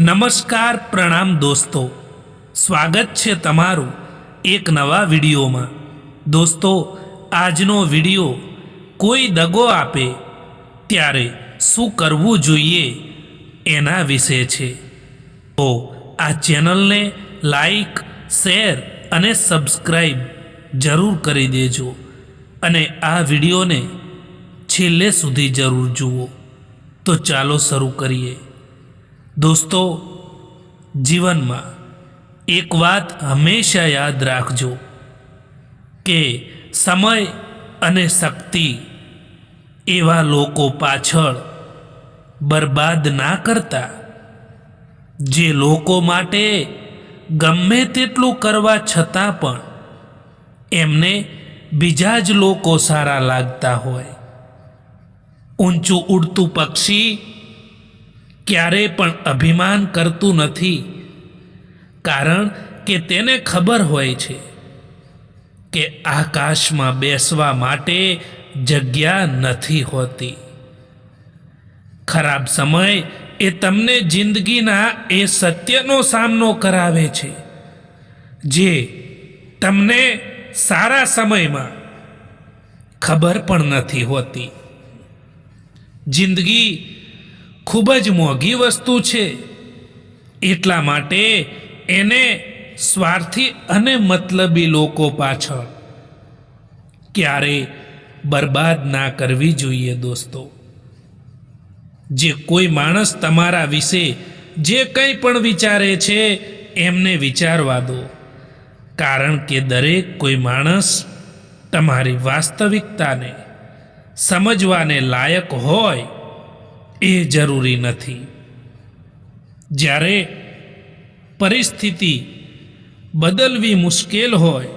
નમસ્કાર પ્રણામ દોસ્તો. સ્વાગત છે તમારું એક નવા વિડીયોમાં. દોસ્તો, આજનો વીડિયો કોઈ દગો આપે ત્યારે શું કરવું જોઈએ એના વિશે છે. તો આ ચેનલને લાઈક, શેર અને સબસ્ક્રાઈબ જરૂર કરી દેજો અને આ વિડીયોને છેલ્લે સુધી જરૂર જુઓ. તો ચાલો શરૂ કરીએ. દોસ્તો, જીવનમાં એક વાત હંમેશા યાદ રાખજો કે સમય અને શક્તિ એવા લોકો પાછળ બરબાદ ના કરતા. જે લોકો માટે ગમે તેટલું કરવા છતાં પણ એમને બીજા જ લોકો સારા લાગતા હોય. ઊંચું ઉડતું પક્ષી ક્યારેય પણ અભિમાન કરતું નથી. કારણ કે તેને ખબર હોય છે કે આકાશમાં બેસવા માટે જગ્યા નથી હોતી. ખરાબ સમય એ તમને જિંદગીના એ સત્યનો સામનો કરાવે છે, જે તમને સારા સમયમાં ખબર પણ નથી હોતી. જિંદગી ખૂબ જ મોંઘી વસ્તુ છે. એટલા માટે એને સ્વાર્થી અને મતલબી લોકો પાછળ ક્યારેય બરબાદ ના કરવી જોઈએ દોસ્તો. જે કોઈ માણસ તમારા વિશે જે કંઈ પણ વિચારે છે, એમને વિચારવા દો. કારણ કે દરેક કોઈ માણસ તમારી વાસ્તવિકતાને સમજવાને લાયક હોય એ જરૂરી નથી. જ્યારે પરિસ્થિતિ બદલવી મુશ્કેલ હોય,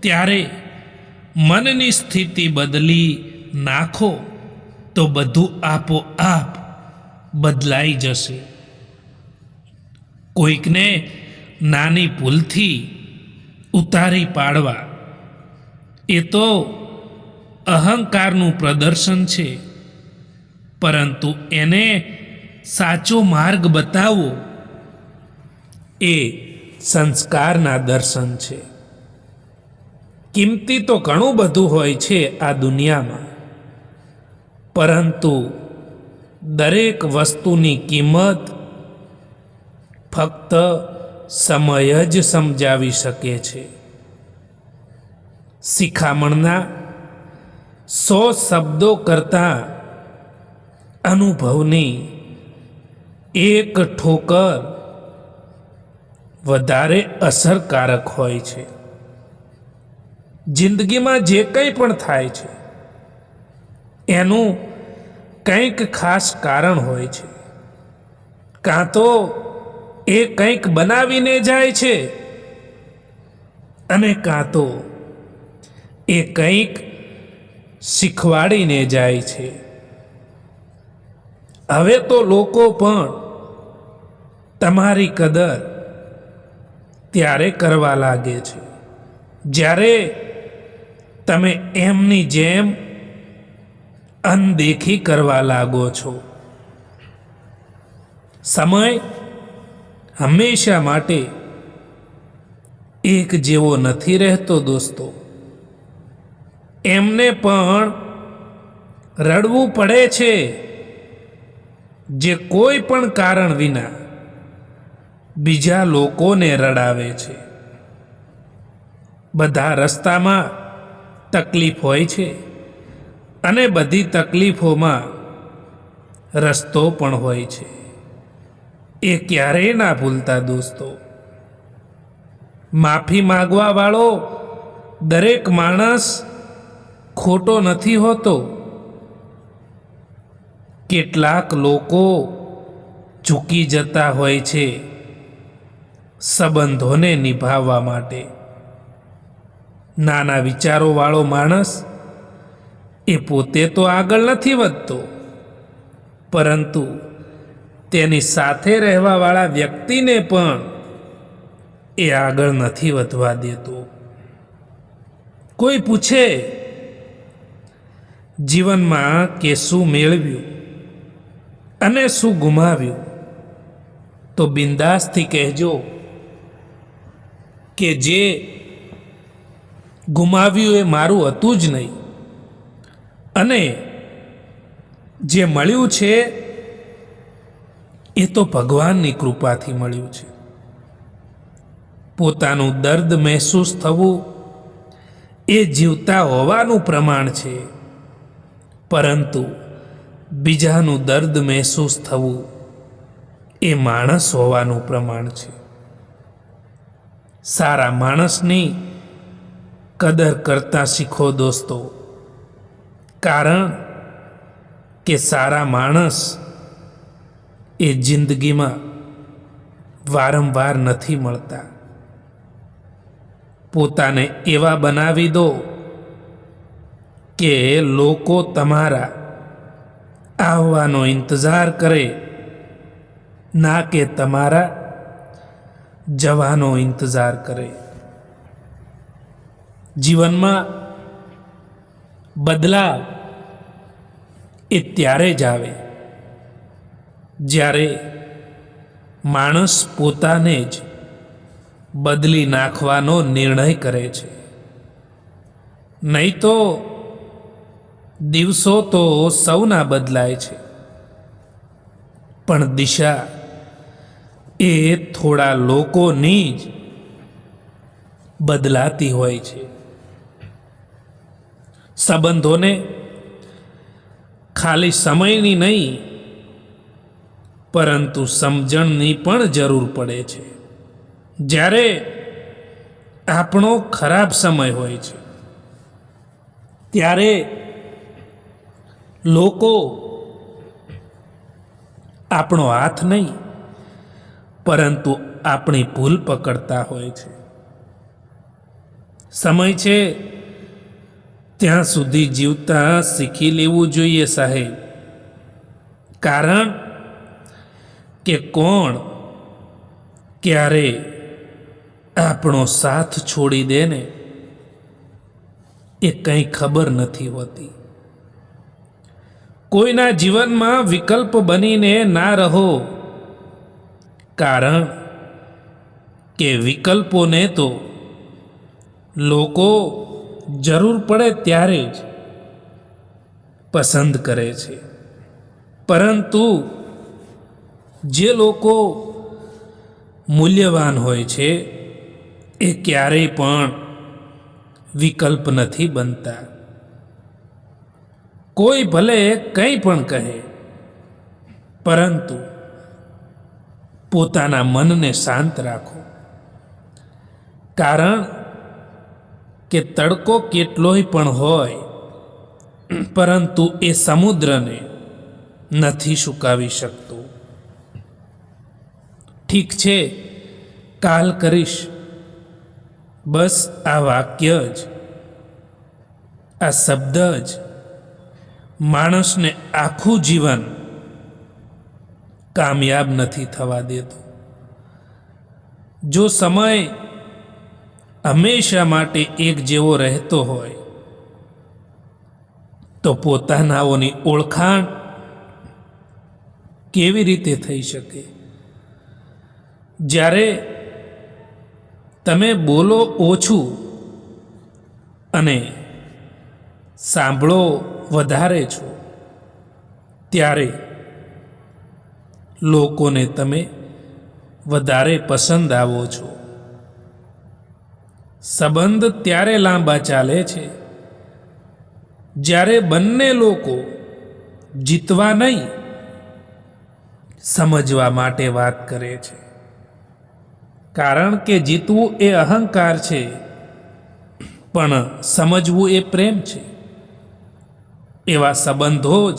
ત્યારે મનની સ્થિતિ બદલી નાખો, તો બધું આપોઆપ બદલાઈ જશે. કોઈકને નાની ભૂલથી ઉતારી પાડવા, એ તો અહંકારનું પ્રદર્શન છે. પરંતુ એને સાચો માર્ગ બતાવવો એ સંસ્કારના દર્શન છે. કિંમતી તો ઘણું બધું હોય છે આ દુનિયામાં, પરંતુ દરેક વસ્તુની કિંમત ફક્ત સમય જ સમજાવી શકે છે. શિખામણના સો શબ્દો કરતાં અનુભવની એક ઠોકર વધારે અસરકારક હોય છે. જિંદગીમાં જે કંઈ પણ થાય છે, એનું કંઈક ખાસ કારણ હોય છે. કાં તો એ કંઈક બનાવીને જાય છે અને કાં તો એ કંઈક શીખવાડીને જાય છે. હવે તો લોકો પણ તમારી કદર ત્યારે કરવા લાગે છે. જ્યારે તમે એમની જેમ અનદેખી કરવા લાગો છો. સમય હંમેશા માટે એક જેવો નથી રહેતો દોસ્તો. એમને પણ રડવું પડે છે. જે કોઈ પણ કારણ વિના બીજા લોકોને રડાવે છે. બધા રસ્તામાં તકલીફ હોય છે અને બધી તકલીફોમાં રસ્તો પણ હોય છે. એ ક્યારેય ના ભૂલતા દોસ્તો. માફી માગવા વાળો દરેક માણસ ખોટો નથી હોતો. કેટલાક લોકો ઝૂકી જતા હોય છે સંબંધોને નિભાવવા માટે. નાના વિચારોવાળો માણસ એ પોતે તો આગળ નથી વધતો, પરંતુ તેની સાથે રહેવાવાળા વ્યક્તિને પણ એ આગળ નથી વધવા દેતો. કોઈ પૂછે, જીવનમાં કે શું મેળવ્યું? અને શું ગુમાવ્યું? તો બિંદાસથી કહેજો કે જે ગુમાવ્યું એ મારું હતું જ નહીં. અને જે મળ્યું છે એ તો ભગવાનની કૃપાથી મળ્યું છે. પોતાનું દર્દ મહેસૂસ થવું એ જીવતા હોવાનું પ્રમાણ છે. પરંતુ બીજાનું દર્દ મહેસૂસ થવું એ માણસ હોવાનું પ્રમાણ છે. સારા માણસની કદર કરતા શીખો દોસ્તો. કારણ કે સારા માણસ એ જિંદગીમાં વારંવાર નથી મળતા. પોતાને એવા બનાવી દો કે લોકો તમારા આવવાનો ઇંતજાર કરે, ના કે તમારા જવાનો ઇંતજાર કરે. જીવનમાં બદલાવ એ ત્યારે જ આવે, જ્યારે માણસ પોતાને જ બદલી નાખવાનો નિર્ણય કરે છે. નહીં તો દિવસો તો સૌના બદલાય છે. પણ દિશા એ થોડા લોકોની જ બદલાતી હોય છે. સંબંધોને ખાલી સમયની નહીં, પરંતુ સમજણની પણ જરૂર પડે છે. જ્યારે આપણો ખરાબ સમય હોય છે, ત્યારે લોકો આપણો હાથ નહીં, પરંતુ આપણી ભૂલ પકડતા હોય છે. સમય છે, ત્યાં સુધી જીવતા શીખી લેવું જોઈએ સાહેબ. કારણ કે કોણ ક્યારે આપણો સાથ છોડી દે ને, એ કંઈ ખબર નથી હોતી. કોઈના જીવનમાં વિકલ્પ બનીને ના રહો. કારણ કે વિકલ્પોને તો લોકો જરૂર પડે ત્યારે જ પસંદ કરે છે. પરંતુ જે લોકો મૂલ્યવાન હોય છે, એ ક્યારેય પણ વિકલ્પ નથી બનતા. કોઈ ભલે કંઈ પણ કહે, પરંતુ પોતાના મનને શાંત રાખો. કારણ કે તડકો કેટલોય પણ હોય, પરંતુ એ સમુદ્રને નથી સુકાવી શકતો. ઠીક છે, કાલ કરીશ. બસ આ વાક્ય જ, આ શબ્દ જ માણસને આખું જીવન કામયાબ નથી થવા દેતો. જો સમય હંમેશા માટે એક જેવો રહેતો હોય, તો પોતાનાઓની ઓળખાણ કેવી રીતે થઈ શકે? જ્યારે તમે બોલો ઓછું અને સાંભળો વધારે છો. ત્યારે લોકોને તમે વધારે પસંદ આવો છો. સંબંધ ત્યારે લાંબા ચાલે છે, જ્યારે બંને લોકો જીતવા નહીં સમજવા માટે વાત કરે છે. કારણ કે જીતવું એ અહંકાર છે, પણ સમજવું એ પ્રેમ છે. એવા સંબંધો જ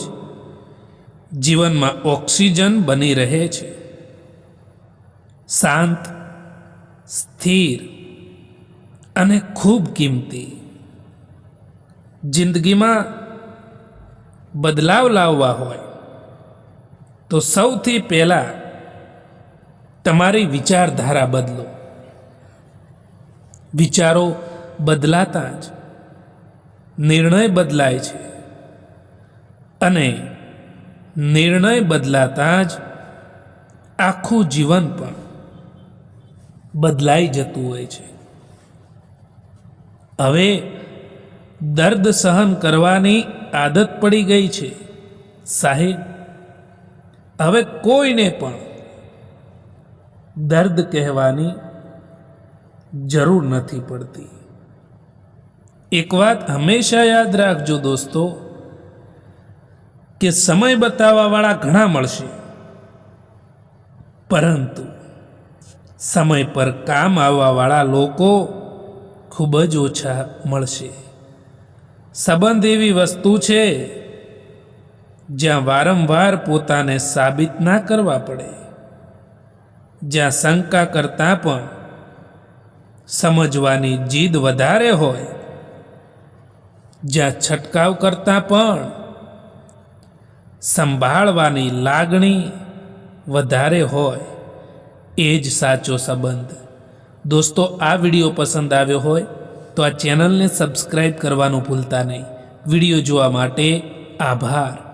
જીવનમાં ઓક્સિજન બની રહે છે. શાંત, સ્થિર અને ખૂબ કિંમતી. જિંદગીમાં બદલાવ લાવવા હોય તો સૌથી પહેલાં તમારી વિચારધારા બદલો. વિચારો બદલાતા જ. નિર્ણય બદલાય છે. અને નિર્ણય બદલાતા જ આખું જીવન પણ બદલાઈ જતું હોય છે. હવે દર્દ સહન કરવાની આદત પડી ગઈ છે, સાહેબ. હવે કોઈને પણ દર્દ કહેવાની જરૂર નથી પડતી. એક વાત હંમેશા યાદ રાખજો દોસ્તો કે સમય બતાવવાવાળા ઘણા મળશે. પરંતુ સમય પર કામ આવવાવાળા લોકો ખૂબ જ ઓછા મળશે. સંબંધ એવી વસ્તુ છે જ્યાં વારંવાર પોતાને સાબિત ના કરવા પડે. જ્યાં શંકા કરતાં પણ સમજવાની જીદ વધારે હોય. જ્યાં છટકાવ કરતાં પણ સંભાળવાની લાગણી વધારે હોય, એ જ સાચો સંબંધ. દોસ્તો, આ વીડિયો પસંદ આવ્યો હોય તો આ ચેનલને સબસ્ક્રાઈબ કરવાનું ભૂલતા નહીં. વીડિયો જોવા માટે આભાર.